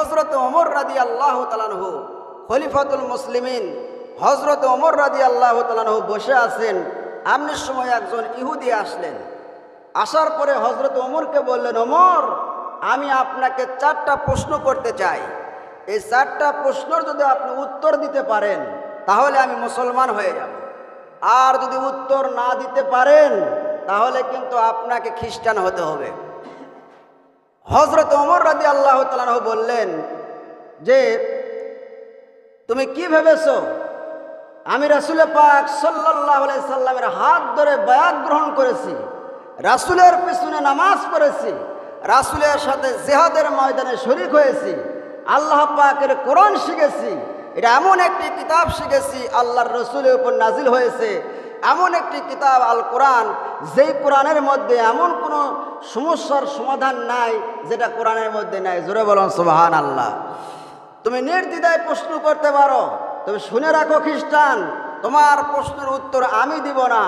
হজরত ওমর রাদি আল্লাহ তালানহু খলিফাতুল মুসলিমিন হজরত ওমর রাদি আল্লাহ তালানহু বসে আছেন। এমনির সময় একজন ইহুদি আসলেন। আসার পরে হজরত ওমরকে বললেন, ওমর, আমি আপনাকে চারটা প্রশ্ন করতে চাই। এই চারটা প্রশ্নর যদি আপনি উত্তর দিতে পারেন, তাহলে আমি মুসলমান হয়ে যাব। আর যদি উত্তর না দিতে পারেন, তাহলে কিন্তু আপনাকে খ্রিস্টান হতে হবে। হজরত ওমর রাদি আল্লাহ তালাহ বললেন যে, তুমি কি ভেবেছো? আমি রাসুলে পাক সাল্লাহ সাল্লামের হাত ধরে বায়াত গ্রহণ করেছি, রাসুলের পিছনে নামাজ পড়েছি, রাসুলের সাথে জেহাদের ময়দানে শরিক হয়েছি, আল্লাহ পাকের কোরআন শিখেছি, এটা এমন একটি কিতাব শিখেছি, আল্লাহর রসুলের উপর নাজিল হয়েছে। এমন একটি কিতাব আল কোরআন যেই কোরআনের মধ্যে এমন কোনো সমস্যার সমাধান নাই যেটা কোরআনের মধ্যে নাই। জোরে বলুন সুবাহান আল্লাহ তুমি নির্দ্বিধায় প্রশ্ন করতে পারো তুমি শুনে রাখো খ্রিস্টান, তোমার প্রশ্নের উত্তর আমি দিব না।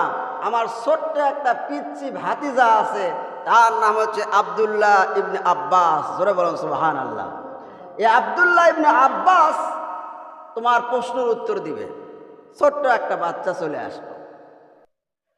আমার ছোট্ট একটা পিচ্ছি ভাতিজা আছে, তার নাম হচ্ছে আবদুল্লাহ ইবনে আব্বাস। জোরে বলুন সুবাহান আল্লাহ এই আবদুল্লাহ ইবনে আব্বাস তোমার প্রশ্নের উত্তর দিবে। ছোট্ট একটা বাচ্চা চলে আসবে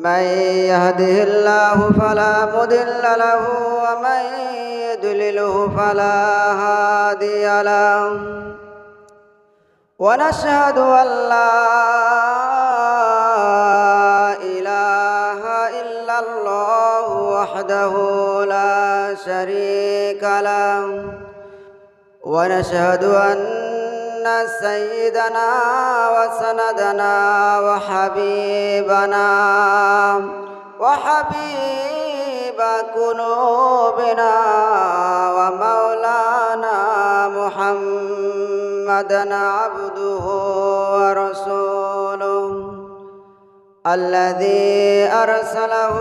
من يهده الله فلا مضل له ومن يضلله فلا هادي له. ونشهد أن لا إله إلا الله وحده لا شريك له. ونشهد أن سيدنا وسندنا وحبيبنا وحبيب قلوبنا ومولانا محمدا عبده ورسوله الذي أرسله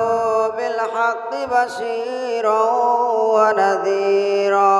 بالحق بشيرا ونذيرا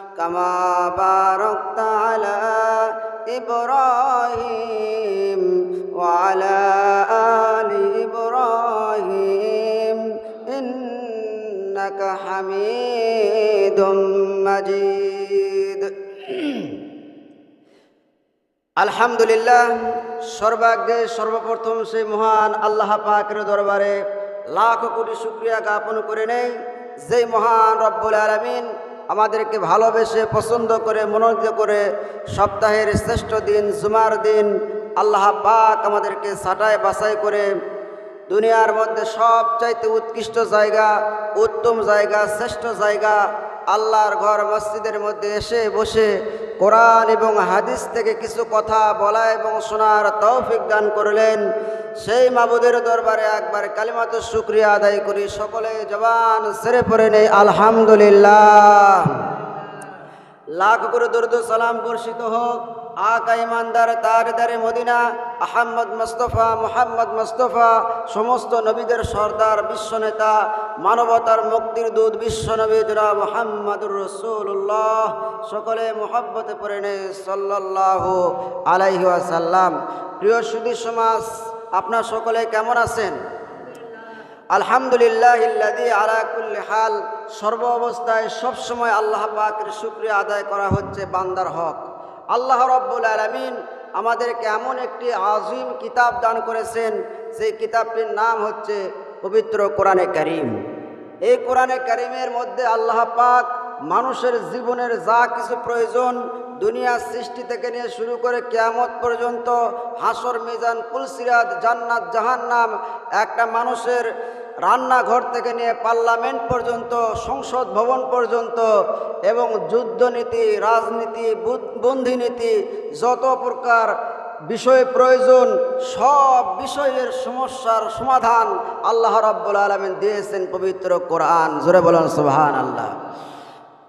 كما باركت على إبراهيم وعلى آل إبراهيم إنك حميد مجيد আলহামদুলিল্লাহ সর্বাগ্রে সর্বপ্রথম সেই মহান আল্লাহ পাকের দরবারে লাখ কোটি শুক্রিয়া জ্ঞাপন করে নেই যেই মহান রব্বুল আলমিন আমাদেরকে ভালোবেসে, পছন্দ করে, মনোনীত করে সপ্তাহের শ্রেষ্ঠ দিন, জুমার দিন আল্লাহ পাক আমাদেরকে সাটায় বাছাই করে দুনিয়ার মধ্যে সবচাইতে উৎকৃষ্ট জায়গা, উত্তম জায়গা, শ্রেষ্ঠ জায়গা আল্লাহর ঘর মসজিদের মধ্যে এসে বসে কোরআন এবং হাদিস থেকে কিছু কথা বলা এবং শোনার তৌফিক দান করলেন। সেই মাবুদের দরবারে একবার কালিমাত শুক্রিয়া আদায় করি। সকলে জবান সেরে পড়ে নেই। আলহামদুলিল্লাহ। লাখ করে দর্দ সালাম বর্ষিত হোক। আকা ইমানদার, তার দারে Medina, Ahmad Mustafa, Muhammad Mustafa, সমস্ত নবীদের সর্দার বিশ্বনেতা মানবতার মুক্তির দূত বিশ্বনবী জরা মোহাম্মদুর রসুল্লাহ সকলে মোহাব্বতে পড়ে নে সাল্লাহ আলাইহি আসাল্লাম প্রিয় সুদী সমাজ, আপনার সকলে কেমন আছেন? আলহামদুলিল্লাহ ইল্লাদি আলাকুল্লি হাল, সর্ব অবস্থায় সবসময় আল্লাহ পাকের শুক্রিয়া আদায় করা হচ্ছে বান্দার হক। আল্লাহ রব্বুল আলমিন আমাদেরকে এমন একটি আজিম কিতাব দান করেছেন সেই কিতাবটির নাম হচ্ছে পবিত্র কোরআনে করিম। এই কোরআনে করিমের মধ্যে আল্লাহ পাক মানুষের জীবনের যা কিছু প্রয়োজন দুনিয়ার সৃষ্টি থেকে নিয়ে শুরু করে কেয়ামত পর্যন্ত হাসর, মিজান পুলসিরাত জান্নাত, জাহান্নাম, একটা মানুষের রান্নাঘর থেকে নিয়ে পার্লামেন্ট পর্যন্ত, সংসদ ভবন পর্যন্ত এবং যুদ্ধনীতি, রাজনীতি বন্দিনীতি যত প্রকার বিষয় প্রয়োজন, সব বিষয়ের সমস্যার সমাধান আল্লাহ রাব্বুল আলমিন দিয়েছেন পবিত্র কোরআন। জোরে বলেন সুবহান আল্লাহ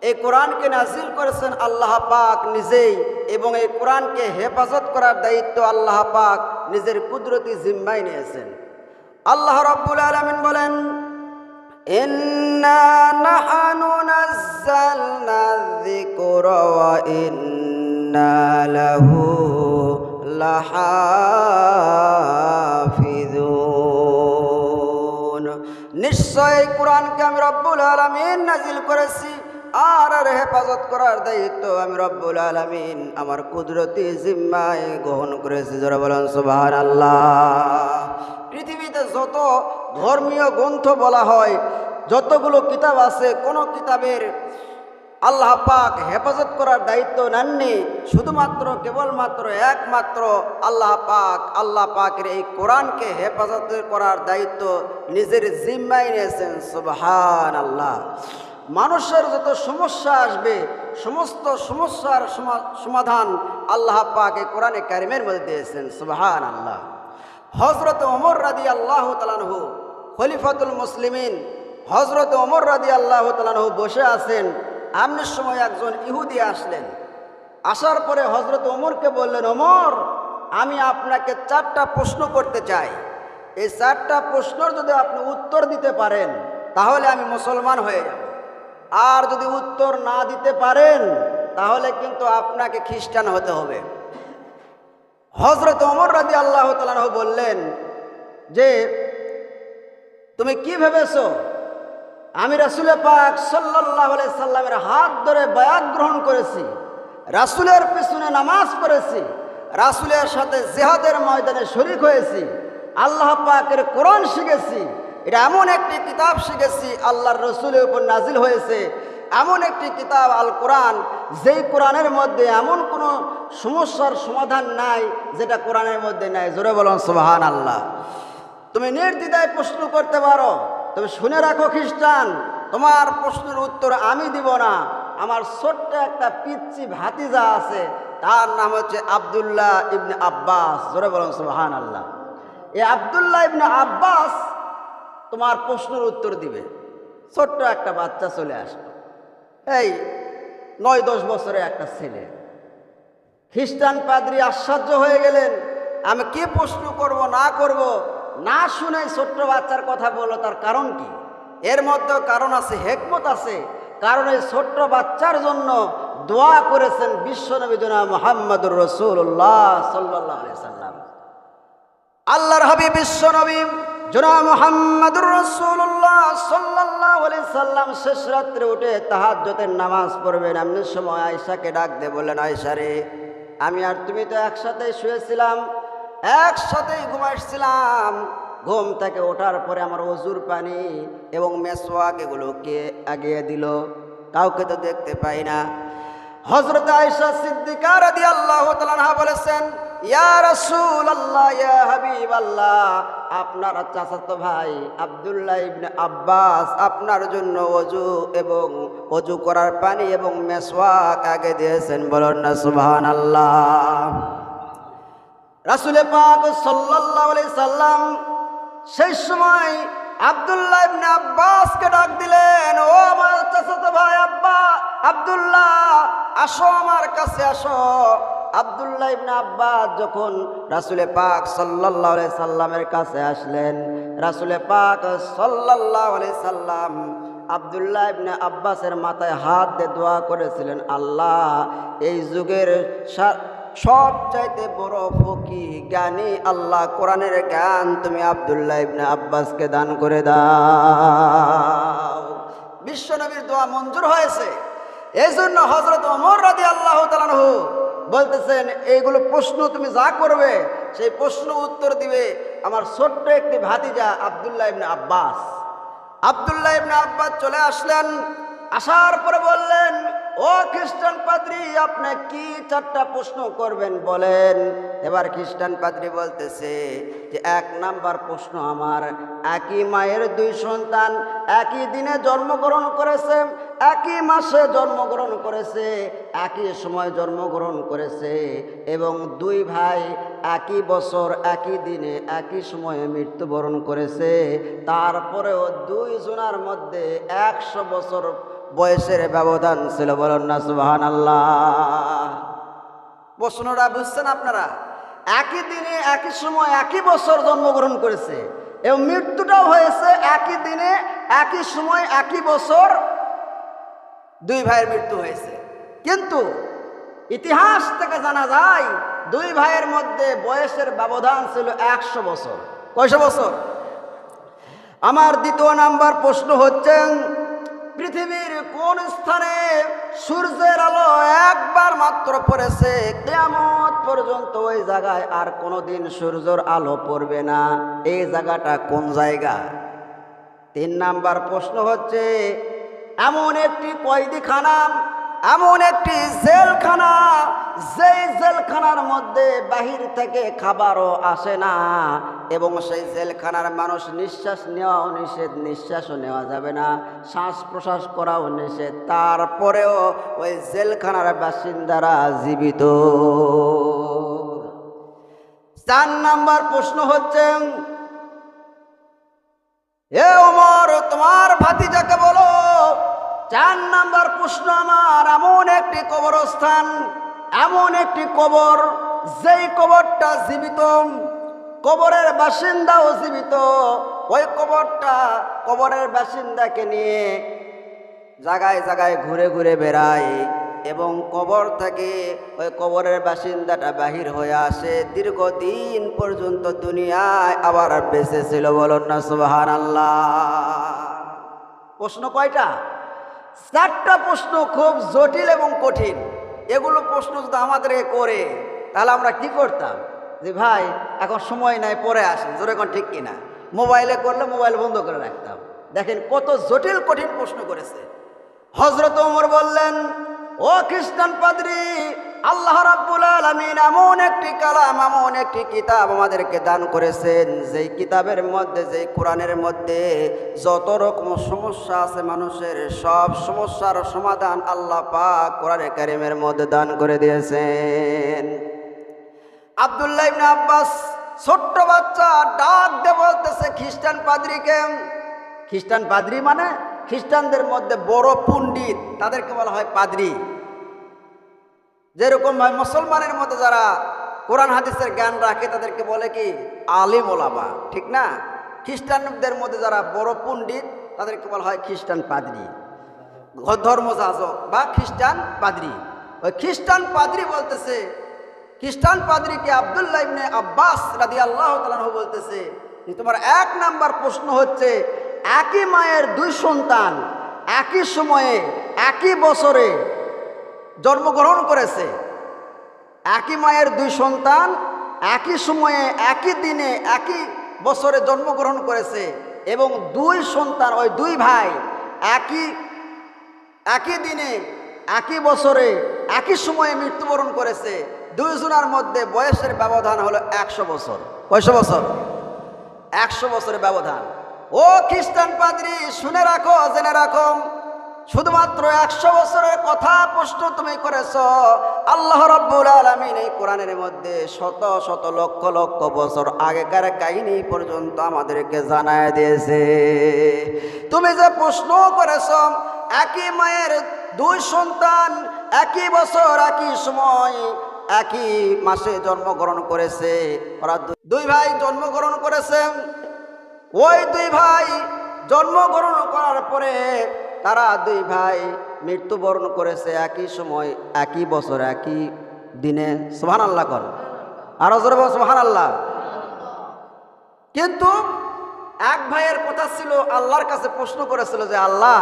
এই কোরআনকে নাজিল করেছেন আল্লাহ পাক নিজেই এবং এই কোরআনকে হেফাজত করার দায়িত্ব আল্লাহ পাক নিজের কুদরতি জিম্মায় নিয়েছেন। আল্লাহ রাব্বুল আলামিন বলেন নিশ্চয় কোরআনকে আমি রব্বুল আলামিন নাজিল করেছি, আর আর হেফাজত করার দায়িত্ব আমি রব্বুল আলমিন, আমার কুদরতি জিম্মায় গ্রহণ করেছি। যারা বলেন সুবাহান আল্লাহ যত ধর্মীয় গ্রন্থ বলা হয়, যতগুলো কিতাব আছে, কোন কিতাবের আল্লাহ পাক হেফাজত করার দায়িত্ব নেননি। শুধুমাত্র, কেবলমাত্র একমাত্র আল্লাহ পাক, আল্লাহ পাকের এই কোরআনকে হেফাজত করার দায়িত্ব নিজের জিম্মায় নিয়েছেন। সুবহান আল্লাহ মানুষের যত সমস্যা আসবে, সমস্ত সমস্যার সমাধান আল্লাহ পাকে কোরআনে কারিমের মধ্যে দিয়েছেন। সুবাহান আল্লাহ হজরত ওমর রাদি আল্লাহ তালানহু খলিফাতুল মুসলিমিন হজরত ওমর রাদি আল্লাহ তালানহু বসে আছেন। আমনের সময় একজন ইহুদি আসলেন। আসার পরে হজরত ওমরকে বললেন, ওমর, আমি আপনাকে চারটা প্রশ্ন করতে চাই। এই চারটা প্রশ্নর যদি আপনি উত্তর দিতে পারেন, তাহলে আমি মুসলমান হয়ে যাব। আর যদি উত্তর না দিতে পারেন, তাহলে কিন্তু আপনাকে খ্রিস্টান হতে হবে। হজরত অমর রাজি আল্লাহ তালাহ বললেন যে, তুমি কি ভেবেছ? আমি রাসুলে পাক সাল্লাহ সাল্লামের হাত ধরে বয়াত গ্রহণ করেছি, রাসুলের পিছনে নামাজ পড়েছি, রাসুলের সাথে জেহাদের ময়দানে শরিক হয়েছি, আল্লাহ পাকের কোরআন শিখেছি, এটা এমন একটি কিতাব শিখেছি, আল্লাহর রসুলের উপর নাজিল হয়েছে এমন একটি কিতাব আল কোরআন যেই কোরআনের মধ্যে এমন কোনো সমস্যার সমাধান নাই যেটা কোরআনের মধ্যে নাই। জোরে বলুন সুবাহান আল্লাহ তুমি নির্দ্বিধায় প্রশ্ন করতে পারো তুমি শুনে রাখো খ্রিস্টান, তোমার প্রশ্নের উত্তর আমি দিব না। আমার ছোট্ট একটা পিচ্ছি ভাতিজা আছে, তার নাম হচ্ছে আবদুল্লাহ ইবনে আব্বাস। জোরে বলুন সুবাহান আল্লাহ এই আবদুল্লাহ ইবনে আব্বাস তোমার প্রশ্নের উত্তর দিবে। ছোট্ট একটা বাচ্চা চলে আসলো। এই নয় দশ বছরে একটা ছেলে। খ্রিস্টান পাদ্রি আশ্চর্য হয়ে গেলেন, আমি কি প্রশ্ন করব, না করব, না শুনে ছোট্ট বাচ্চার কথা বলল, তার কারণ কি? এর মধ্যে কারণ আছে, হেকমত আছে, কারণ এই ছোট্ট বাচ্চার জন্য দোয়া করেছেন বিশ্বনবী জনা মোহাম্মদুর রসুল্লাহ সাল্লাহ সাল্লাম আল্লাহর হাবি বিশ্বনবী জনা মোহাম্মদুর রসুল্লাহ সাল্লাহ সাল্লাম শেষ রাত্রে উঠে তাহাজ্যতের নামাজ পড়বেন। এমনি সময় আয়সাকে ডাক দে বললেন আয়সা রে, আমি আর তুমি তো একসাথেই শুয়েছিলাম, একসাথেই ঘুমাইছিলাম ঘুম থেকে ওঠার পরে আমার অজুর পানি এবং মেসোয়াক এগুলোকে আগিয়ে দিল? কাউকে তো দেখতে পাই না। হজরত আয়েশা সিদ্দিকা রাদিয়াল্লাহু তাআলা বলেছেন আপনার চাচাতো ভাই আব্দুল্লাহ ইবনে আব্বাস আপনার জন্য অজু এবং অজু করার পানি এবং মেসওয়াক আগে দিয়েছেন, বলুন না সুবহানাল্লাহ। রাসুলে পাক আলাইহি সাল্লাম সেই সময় আব্দুল্লাহ ইবনে আব্বাসকে ডাক দিলেন, ও আমার চাচাতো ভাই আব্বা, আব্দুল্লাহ, আসো আমার কাছে, আসো। আব্দুল্লাহ ইবনে আব্বাস যখন রাসুলে পাক আলাইহি সাল্লামের কাছে আসলেন, রাসুলে পাক আলাইহি সাল্লাম আব্দুল্লাহ ইবনে আব্বাসের মাথায় হাত দিয়ে দোয়া করেছিলেন, আল্লাহ, এই যুগের সা- সবচাইতে বড় ফকি জ্ঞানী আল্লাহ, কোরআনের জ্ঞান তুমি আব্দুল্লাহ ইবনে আব্বাসকে দান করে দাও। বিশ্বনবীর দোয়া মঞ্জুর হয়েছে। এই জন্য হজরত অমর রাদি আল্লাহ বলতেছেন, এইগুলো প্রশ্ন তুমি যা করবে, সেই প্রশ্ন উত্তর দিবে আমার ছোট্ট একটি ভাতিজা আবদুল্লাহ ইবনে আব্বাস। আবদুল্লাহ ইবনে আব্বাস চলে আসলেন, আসার পরে বললেন ও খ্রিস্টান পাদ্রি, আপনি কি চারটা প্রশ্ন করবেন বলেন? এবার খ্রিস্টান পাদ্রি বলতেছে যে, এক নাম্বার প্রশ্ন আমার, একই মায়ের দুই সন্তান, একই দিনে জন্মগ্রহণ করেছে, একই মাসে জন্মগ্রহণ করেছে, একই সময় জন্মগ্রহণ করেছে এবং দুই ভাই একই বছর, একই দিনে, একই সময়ে মৃত্যুবরণ করেছে। তারপরেও দুই জনার মধ্যে একশো বছর বয়সের ব্যবধান ছিল, বলুন না সুবাহান আল্লাহ প্রশ্নটা বুঝছেন আপনারা? একই দিনে, একই সময়, একই বছর জন্মগ্রহণ করেছে, এবং মৃত্যুটাও হয়েছে একই দিনে, একই সময়, একই বছর দুই ভাইয়ের মৃত্যু হয়েছে। কিন্তু ইতিহাস থেকে জানা যায়, দুই ভাইয়ের মধ্যে বয়সের ব্যবধান ছিল একশো বছর। কয়শো বছর? আমার দ্বিতীয় নাম্বার প্রশ্ন হচ্ছে পৃথিবীর কোন স্থানে সূর্যের আলো একবার মাত্র পড়েছে কেমন পর্যন্ত ওই জায়গায় আর কোনোদিন সূর্যের আলো পড়বে না। এই জায়গাটা কোন জায়গা? তিন নাম্বার প্রশ্ন হচ্ছে, এমন একটি কয়েদিখানা এমন একটি জেলখানা, যেই জেলখানার মধ্যে বাহির থেকে খাবারও আসে না, এবং সেই জেলখানার মানুষ নিঃশ্বাস নেওয়াও নিষেধ, নিঃশ্বাসও নেওয়া যাবে না শ্বাস প্রশ্বাস করাও নিষেধ। তারপরেও ওই জেলখানার বাসিন্দারা জীবিত। চার নাম্বার প্রশ্ন হচ্ছে, এ ওমর, তোমার ভাতিজাকে বলো চার নাম্বার প্রশ্ন আমার, এমন একটি কবরস্থান, এমন একটি কবর, যেই কবরটা জীবিত, কবরের বাসিন্দাও জীবিত, ওই কবরটা কবরের বাসিন্দাকে নিয়ে জায়গায় জায়গায় ঘুরে ঘুরে বেড়ায় এবং কবর থেকে ওই কবরের বাসিন্দাটা বাহির হয়ে আসে। দীর্ঘদিন পর্যন্ত দুনিয়ায় আবার বেঁচে ছিল বলুন না আল্লাহ প্রশ্ন কয়টা? চারটা প্রশ্ন খুব জটিল এবং কঠিন। এগুলো প্রশ্ন যদি আমাদেরকে করে, তাহলে আমরা কি করতাম? যে ভাই, এখন সময় নাই, পরে আসেন জোরে এখন ঠিক কিনা? মোবাইলে করলে মোবাইল বন্ধ করে রাখতাম। দেখেন কত জটিল, কঠিন প্রশ্ন করেছে। হজরত ওমর বললেন ও খ্রিস্টান পাদ্রী, আল্লাহ রাব্বুল আলামিন এমন একটি কালাম, এমন একটি কিতাব আমাদেরকে দান করেছেন। যেই কিতাবের মধ্যে, যেই কোরআনের মধ্যে যত রকম সমস্যা আছে মানুষের, সব সমস্যার সমাধান আল্লাহ পাক কোরআনে কারিমের মধ্যে দান করে দিয়েছেন। আব্দুল্লাহ ইবনে আব্বাস ছোট্ট বাচ্চা ডাক দিয়ে বলতেছে, খ্রিস্টান পাদ্রীকে, খ্রিস্টান পাদ্রী মানে খ্রিস্টানদের মধ্যে বড় পণ্ডিত, তাদেরকে বলা হয় পাদ্রী। যেরকম ভাই মুসলমানের মধ্যে যারা কোরআন হাদিসের জ্ঞান রাখে, তাদেরকে বলে কি? আলিম ওলামা। ঠিক না? খ্রিস্টানদের মধ্যে যারা বড় পণ্ডিত, তাদেরকে বলা হয় খ্রিস্টান পাদ্রী। ধর্মযাজক বা খ্রিস্টান পাদ্রী। ওই খ্রিস্টান পাদ্রী বলতেছে, খ্রিস্টান পাদ্রীকে আবদুল্লাহ আব্বাস রাদি আল্লাহ বলতেছে তোমার এক নাম্বার প্রশ্ন হচ্ছে একই মায়ের দুই সন্তান, একই সময়ে, একই বছরে জন্মগ্রহণ করেছে। একই মায়ের দুই সন্তান, একই সময়ে, একই দিনে, একই বছরে জন্মগ্রহণ করেছে এবং দুই সন্তান, ওই দুই ভাই একই একই দিনে, একই বছরে, একই সময়ে মৃত্যুবরণ করেছে। দুইজনের মধ্যে বয়সের ব্যবধান হলো একশো বছর। কয়শো বছর? একশো বছরের ব্যবধান। ও খ্রিস্টান পাদ্রি, শুনে রাখো, জেনে রাখো। শুধুমাত্র একশো বছরের কথা প্রশ্ন তুমি করেছ। আল্লাহ রব্বুল আলমিন এই কোরআনের মধ্যে শত শত লক্ষ লক্ষ বছর আগেকার কাহিনী পর্যন্ত আমাদেরকে জানায় দিয়েছে। তুমি যে প্রশ্ন করেছ, একই মায়ের দুই সন্তান, একই বছর, একই সময়, একই মাসে জন্মগ্রহণ করেছে, ওরা দুই ভাই জন্মগ্রহণ করেছে। ওই দুই ভাই জন্মগ্রহণ করার পরে তারা দুই ভাই মৃত্যুবরণ করেছে একই সময়, একই বছর, একই দিনে। সোহান আল্লাহ কর আরও জোরে সোহান আল্লাহ কিন্তু এক ভাইয়ের কথা ছিল, আল্লাহর কাছে প্রশ্ন করেছিল যে, আল্লাহ,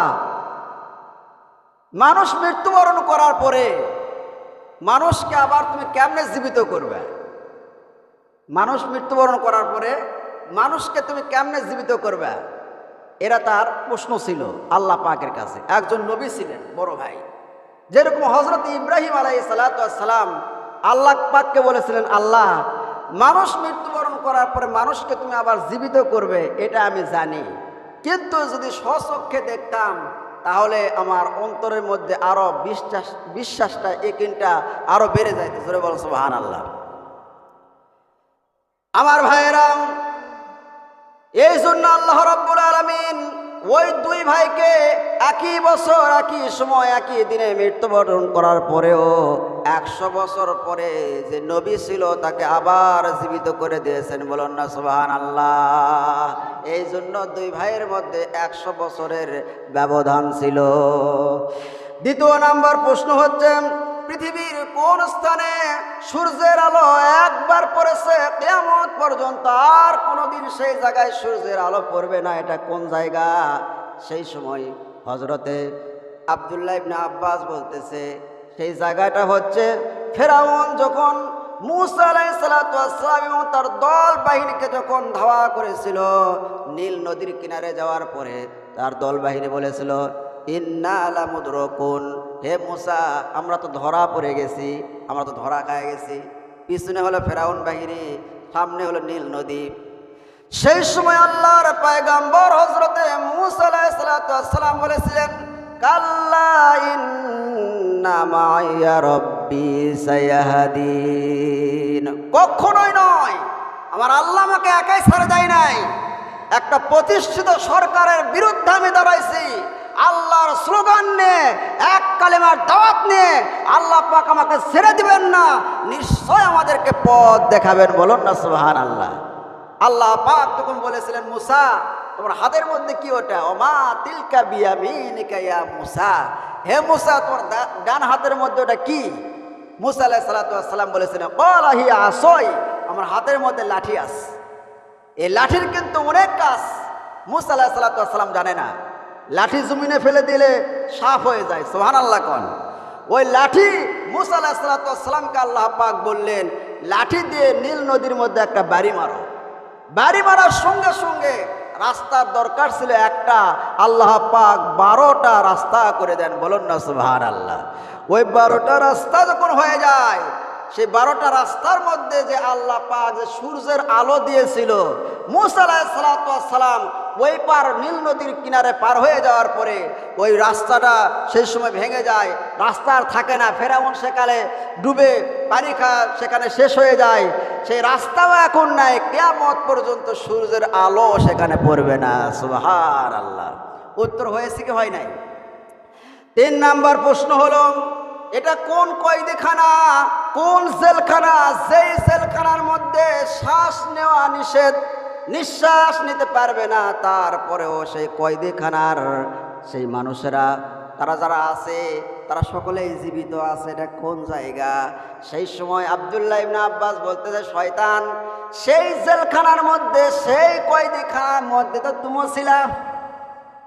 মানুষ মৃত্যুবরণ করার পরে মানুষকে আবার তুমি কেমনে জীবিত করবে? মানুষ মৃত্যুবরণ করার পরে মানুষকে তুমি কেমনে জীবিত করবে? এরা তার প্রশ্ন ছিল আল্লাহ পাকের কাছে। একজন নবী ছিলেন, বড় ভাই। যেরকম হজরত ইব্রাহিম আলাই সালাম আল্লাহ পাককে বলেছিলেন, আল্লাহ, মানুষ মৃত্যুবরণ করার পরে মানুষকে তুমি আবার জীবিত করবে, এটা আমি জানি। কিন্তু যদি স্বচক্ষে দেখতাম, তাহলে আমার অন্তরের মধ্যে আরও বিশ্বাস, বিশ্বাসটা একিনটা আরও বেড়ে যাইতে। জোরে বলছো হান আল্লাহ আমার ভাইয়েরাম এই জন্য আল্লাহ রব্বুল আলমিন ওই দুই ভাইকে একই বছর, একই সময়, একই দিনে মৃত্যুবরণ করার পরেও একশো বছর পরে যে নবী ছিল তাকে আবার জীবিত করে দিয়েছেন। বলুন না সুবাহান আল্লাহ এই জন্য দুই ভাইয়ের মধ্যে একশো বছরের ব্যবধান ছিল। দ্বিতীয় নাম্বার প্রশ্ন হচ্ছে পৃথিবীর কোন স্থানে সূর্যের আলো একবার পড়েছে কেমন পর্যন্ত আর কোনোদিন সেই জায়গায় সূর্যের আলো পড়বে না। এটা কোন জায়গা? সেই সময় হজরতে আবদুল্লাহ ইবনে আব্বাস বলতেছে, সেই জায়গাটা হচ্ছে ফেরাউন যখন মুসা এবং তার দল বাহিনীকে যখন ধাওয়া করেছিল নীল নদীর কিনারে যাওয়ার পরে, তার দল বাহিনী বলেছিল ইন্না আলামুদ্রকুন হে মুসা, আমরা তো ধরা পড়ে গেছি, আমরা তো ধরা খায় গেছি। পিছনে হলো ফেরাউন বাহিনী, সামনে হলো নীল নদী। সেই সময় আল্লাহর পায়গাম্বর হজরতে মুসা আলাইসালাম বলেছিলেন কখনোই নয়, আমার আল্লাহ আমাকে একাই ছেড়ে দেয় নাই। একটা প্রতিষ্ঠিত সরকারের বিরুদ্ধে আমি দাঁড়াইছি। আল্লাহর স্লোগান নিয়ে এক কালেমার দাওয়াত নিয়ে আল্লাহ পাক আমাকে ছেড়ে দিবেন না। নিশ্চয় আমাদেরকে পথ দেখাবেন, বলুন না সুহান আল্লাহ আল্লাহ পাক তখন বলেছিলেন, মুসা, তোমার হাতের মধ্যে কি ওটা? ওমা তিলকা বিয়ামিনিকা ইয়া মুসা। হে মুসা, তোমার ডান হাতের মধ্যে ওটা কি? মুসা আলাহ সালাতাম বলেছিলেন কলাহি আসই আমার হাতের মধ্যে লাঠি আস এই লাঠির কিন্তু অনেক কাজ মুসা আলাহ সালাতাম জানে না। লাঠি জমিনে ফেলে দিলে সাফ হয়ে যায় সোহান আল্লাহ কন। ওই লাঠি মুসা সালাতামকে আল্লাহ পাক বললেন, লাঠি দিয়ে নীল নদীর মধ্যে একটা বাড়ি মারো। বাড়ি মারার সঙ্গে সঙ্গে রাস্তার দরকার ছিল একটা, আল্লাহ পাক বারোটা রাস্তা করে দেন, বলুন না সুভার আল্লাহ ওই বারোটা রাস্তা যখন হয়ে যায়, সেই বারোটা রাস্তার মধ্যে যে আল্লাহ পাক যে সূর্যের আলো দিয়েছিল মুসালাই সালাম ওই পার নীল নদীর কিনারে পার হয়ে যাওয়ার পরে ওই রাস্তাটা সেই সময় ভেঙে যায়, রাস্তা আর থাকে না। ফেরাউন সেকালে ডুবে পানি খা সেখানে শেষ হয়ে যায়। সেই রাস্তাও এখন নাই, কেয়ামত পর্যন্ত সূর্যের আলো সেখানে পড়বে না। সুহার আল্লাহ উত্তর হয়েছে কি হয় নাই? তিন নাম্বার প্রশ্ন হলো, এটা কোন কয়েদিখানা, কোন জেলখানা? সেই জেলখানার মধ্যে শ্বাস নেওয়া নিষেধ নিঃশ্বাস নিতে পারবে না। তারপরেও সেই কয়দিখানার সেই মানুষেরা, তারা যারা আছে, তারা সকলেই জীবিত আছে, এটা কোন জায়গা? সেই সময় আবদুল্লাহ ইবনে আব্বাস বলতেছে শয়তান, সেই জেলখানার মধ্যে, সেই কয়েদিখানার মধ্যে তো তুমিও ছিলা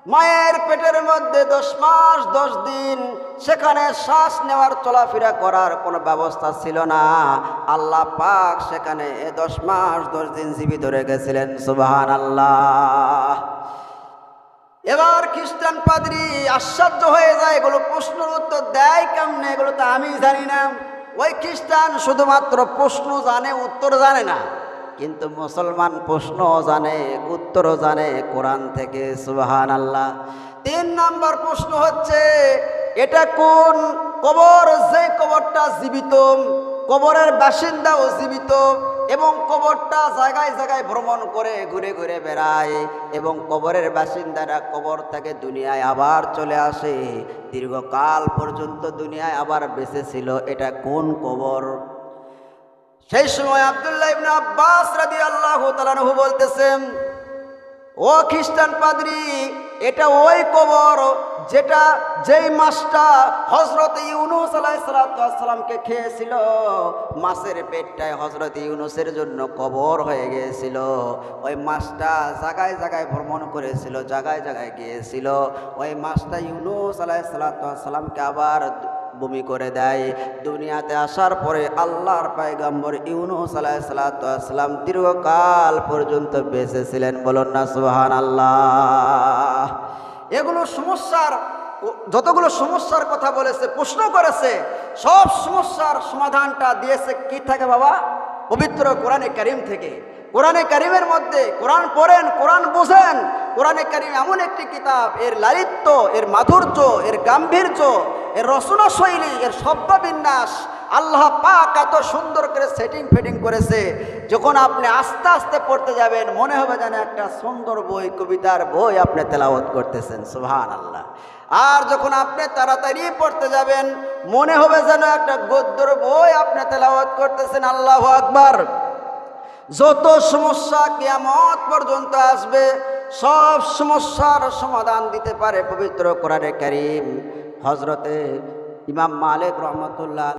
মায়ের পেটের মধ্যে দশ মাস, দশ দিন সেখানে শ্বাস নেওয়ার চলাফেরা করার কোনো ব্যবস্থা ছিল না। আল্লাহ পাক সেখানে দশ মাস, দশ দিন জীবিত রেখেছিলেন সুবাহান আল্লাহ এবার খ্রিস্টান পাদ্রি আশ্চর্য হয়ে যায়, এগুলো প্রশ্নের উত্তর দেয় কেমনে? এগুলো তো আমি জানি না। ওই খ্রিস্টান শুধুমাত্র প্রশ্ন জানে, উত্তর জানে না। কিন্তু মুসলমান প্রশ্নও জানে উত্তরও জানে কোরআন থেকে সুবাহান আল্লাহ তিন নম্বর প্রশ্ন হচ্ছে এটা কোন কবর? যে কবরটা জীবিত, কবরের বাসিন্দাও জীবিত এবং কবরটা জায়গায় জায়গায় ভ্রমণ করে ঘুরে ঘুরে বেড়ায় এবং কবরের বাসিন্দারা কবর থেকে দুনিয়ায় আবার চলে আসে। দীর্ঘকাল পর্যন্ত দুনিয়ায় আবার বেঁচে ছিল। এটা কোন কবর? সেই সময় আবদুল্লাহ ইবনে আব্বাস রাদিয়াল্লাহু তাআলা বলতেছেন ও খ্রিস্টান পাদ্রী, এটা ওই কবর যেটা যেই মাছটা হজরত ইউনুস আলাইসালামকে খেয়েছিল। মাছের পেটটায় হজরত ইউনুসের জন্য কবর হয়ে গিয়েছিল। ওই মাছটা জায়গায় জায়গায় ভ্রমণ করেছিল জায়গায় জায়গায় গিয়েছিল। ওই মাছটা ইউনুস আলাইসালামকে আবার বমি করে দেয়। দুনিয়াতে আসার পরে আল্লাহর পায়গাম্বর ইউনুস আলাইসালাম দীর্ঘকাল পর্যন্ত বেঁচে ছিলেন। বলুন না সুহান আল্লাহ এগুলো সমস্যার যতগুলো সমস্যার কথা বলেছে, প্রশ্ন করেছে, সব সমস্যার সমাধানটা দিয়েছে কি থাকে বাবা? পবিত্র কোরআনে করিম থেকে। কোরআনে করিমের মধ্যে কোরআন পড়েন, কোরআন বোঝেন। কোরআনে করিম এমন একটি কিতাব, এর লালিত্য, এর মাধুর্য, এর গাম্ভীর্য এর রচনা শৈলী, এর শব্দবিন্যাস আল্লাহ পাক এত সুন্দর করে সেটিং ফিটিং করেছে, যখন আপনি আস্তে আস্তে পড়তে যাবেন, মনে হবে যেন একটা সুন্দর বই, কবিতার বই আপনি তেলাওয়াত করতেছেন সুহান আল্লাহ আর যখন আপনি তাড়াতাড়ি পড়তে যাবেন, মনে হবে যেন একটা গদ্যর বই আপনি তেলাওয়াত করতেছেন, আল্লাহ আকবার। যত সমস্যা কিয়ামত পর্যন্ত আসবে, সব সমস্যার সমাধান দিতে পারে পবিত্র কোরআনে করিম। হজরতে ইমাম মালিক রহমতুল্লাহ